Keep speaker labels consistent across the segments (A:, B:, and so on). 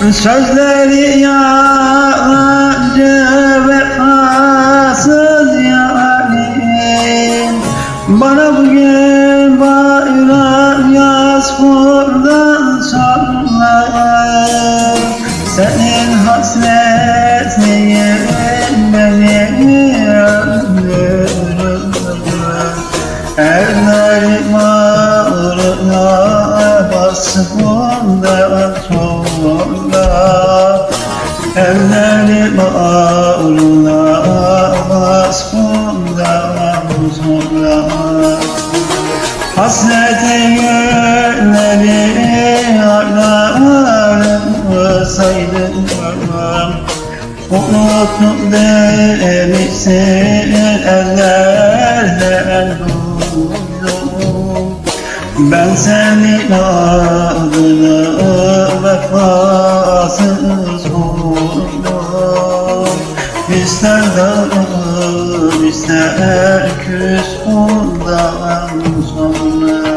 A: Sözleri yalancı vefasız yarim. Bana bugün bayram yaz buradan sonra. Senin hasretliğin beni öldürür Ellerim ağrına bastı bundan ağlarım saydım Unuttum demişsin ellerden duydum Ben senin adını vefasız buldum. İster darım ister küs bundan sonra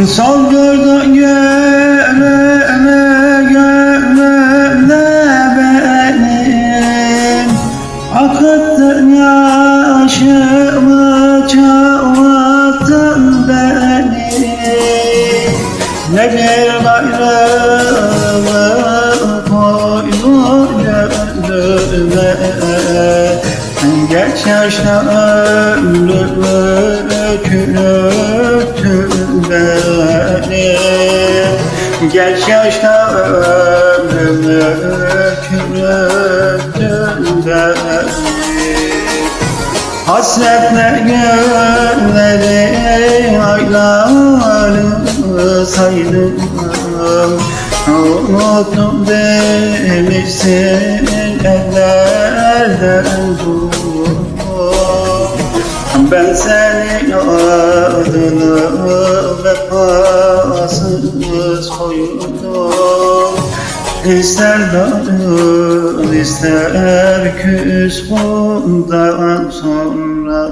A: Gördün gönlüme gönlümde benim. Akıttın yaşımı çağlattın beni. Ne bir gayrılık koydun gönlüme. Geç yaşta ömrümü Geç yaşta ömrümü çürüttün beni Hasretle gönleri aylarını saydım. Unuttum demişsin ellerden durdum Ben senin adını vefasız koydum İster darıl ister küs bundan sonra